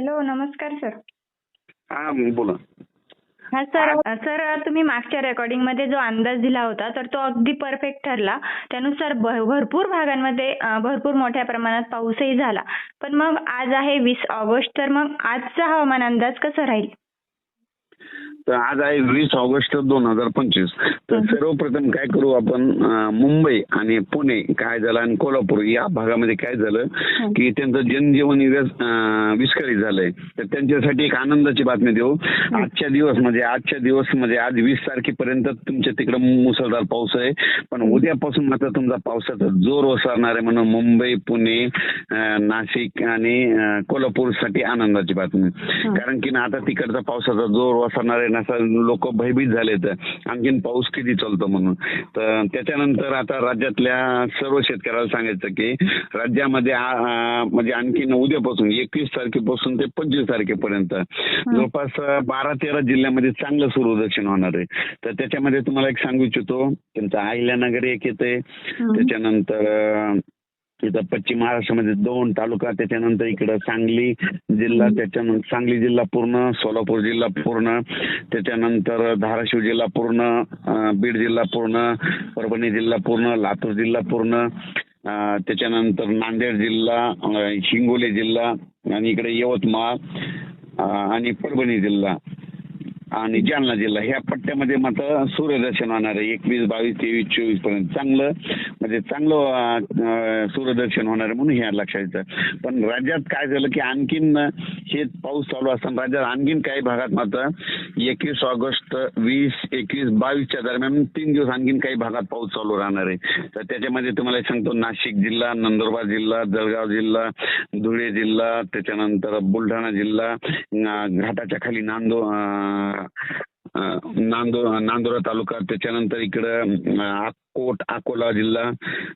Hello नमस्कार sir. हा बोला. हा सर सर तुम्ही मागच्या रेकॉर्डिंगमध्ये जो अंदाज दिला होता तर तो अगदी परफेक्ट ठरला. त्यानुसार भरपूर भागांमध्ये भरपूर मोठ्या प्रमाणात पाऊसही झाला. पण मग आज आहे वीस ऑगस्ट तर मग आजचा हवामान अंदाज कसा राहील? तर आज आहे वीस ऑगस्ट दोन हजार पंचवीस. तर सर्वप्रथम काय करू आपण मुंबई आणि पुणे काय झालं आणि कोल्हापूर या भागामध्ये काय झालं की त्यांचं जनजीवन विस्कळीत झालंय. तर त्यांच्यासाठी एक आनंदाची बातमी देऊ. आजच्या दिवस म्हणजे आजच्या दिवस म्हणजे आज वीस तारखेपर्यंत तुमच्या तिकडे मुसळधार पाऊस आहे. पण उद्यापासून मात्र तुमचा पावसाचा जोर ओसरणार आहे म्हणून मुंबई पुणे नाशिक आणि कोल्हापूरसाठी आनंदाची बातमी. कारण की ना आता तिकडचा पावसाचा जोर ओसरणार आहे. ना लोक भयभीत झाले तर आणखीन पाऊस किती चालतो म्हणून. तर त्याच्यानंतर आता राज्यातल्या सर्व शेतकऱ्याला सांगायचं की राज्यामध्ये म्हणजे आणखीन उद्यापासून एकवीस तारखेपासून ते पंचवीस तारखेपर्यंत जवळपास बारा तेरा जिल्ह्यामध्ये चांगलं सूर्यदर्शन होणार आहे. तर त्याच्यामध्ये तुम्हाला एक सांगू इच्छितो तुमचं अहिल्यानगर एक येते त्याच्यानंतर तिथं पश्चिम महाराष्ट्रामध्ये दोन तालुका त्याच्यानंतर इकडं सांगली जिल्हा त्याच्यानंतर सांगली जिल्हा पूर्ण सोलापूर जिल्हा पूर्ण त्याच्यानंतर धाराशिव जिल्हा पूर्ण बीड जिल्हा पूर्ण परभणी जिल्हा पूर्ण लातूर जिल्हा पूर्ण त्याच्यानंतर नांदेड जिल्हा हिंगोली जिल्हा आणि इकडे यवतमाळ आणि परभणी जिल्हा. आणि जालना जिल्हा ह्या पट्ट्यामध्ये मात्र सूर्यदर्शन होणार आहे एकवीस बावीस तेवीस चोवीसपर्यंत चांगलं म्हणजे चांगलं सूर्यदर्शन होणार आहे म्हणून हे लक्षात येतं. पण राज्यात काय झालं की आणखीन हे पाऊस चालू असताना राज्यात आणखीन काही भागात मात्र एकवीस ऑगस्ट वीस एकवीस बावीसच्या दरम्यान तीन दिवस आणखीन काही भागात पाऊस चालू राहणार आहे. तर त्याच्यामध्ये तुम्हाला एक सांगतो नाशिक जिल्हा नंदुरबार जिल्हा जळगाव जिल्हा धुळे जिल्हा त्याच्यानंतर बुलढाणा जिल्हा घाटाच्या खाली नांदो नांदो नांदोरा तालुका त्याच्यानंतर इकडं अं, अक्कोट अकोला जिल्हा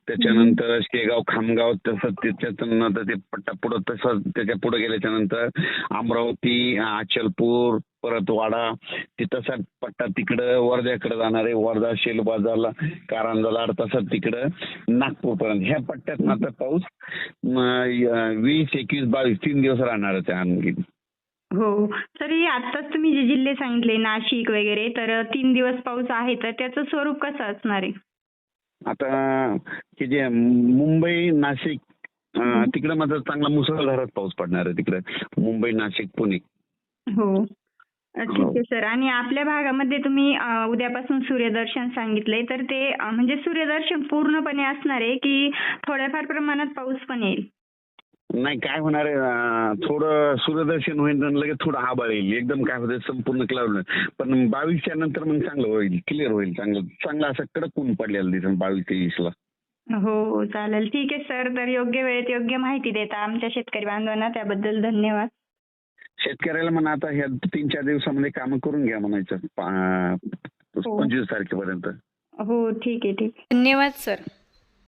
त्याच्यानंतर शेगाव खामगाव तसंच त्याच्यानंतर ते पट्टा पुढं तसंच त्याच्या पुढे गेल्याच्यानंतर अमरावती अचलपूर परत वाडा ते तसा पट्टा तिकडं वर्ध्याकडे जाणार वर्धा शेल बाजारला कारंजा तसंच तिकडं नागपूर पर्यंत ह्या पट्ट्यात मात्र पाऊस वीस एकवीस बावीस तीन दिवस राहणारच आहे आणखी हो. तरी आताच तुम्ही जे जिल्हे सांगितले नाशिक वगैरे तर तीन दिवस पाऊस आहे तर त्याचं स्वरूप कसं असणार आहे? आता हे जे मुंबई नाशिक तिकडं मात्र चांगला मुसळधारच पाऊस पडणार आहे तिकडे. मुंबई नाशिक पुणे. हो. अ, ठीक आहे सर. आणि आपल्या भागामध्ये तुम्ही उद्यापासून सूर्यदर्शन सांगितलंय तर ते म्हणजे सूर्यदर्शन पूर्णपणे असणार आहे की थोड्याफार प्रमाणात पाऊस पण येईल? नाही काय होणार आहे थोडं सूर्यदर्शन होईल आणि लगेच थोडं आभाळ येईल. एकदम काय होतं संपूर्ण क्लाउड पण बावीसच्या नंतर मग चांगलं होईल क्लिअर होईल चांगलं चांगलं असं कडक ऊन पडलेलं दिसेल बावीस तेवीसला. हो हो चालेल. ठीक आहे सर. तर योग्य वेळेत योग्य माहिती देता. आमच्या शेतकरी बांधवांना त्याबद्दल धन्यवाद. शेतकऱ्याला म्हणा आता ह्या तीन चार दिवसामध्ये कामं करून घ्या म्हणायचं. पा- हो. पंचवीस तारखेपर्यंत. हो ठीक आहे ठीक. आहे धन्यवाद सर.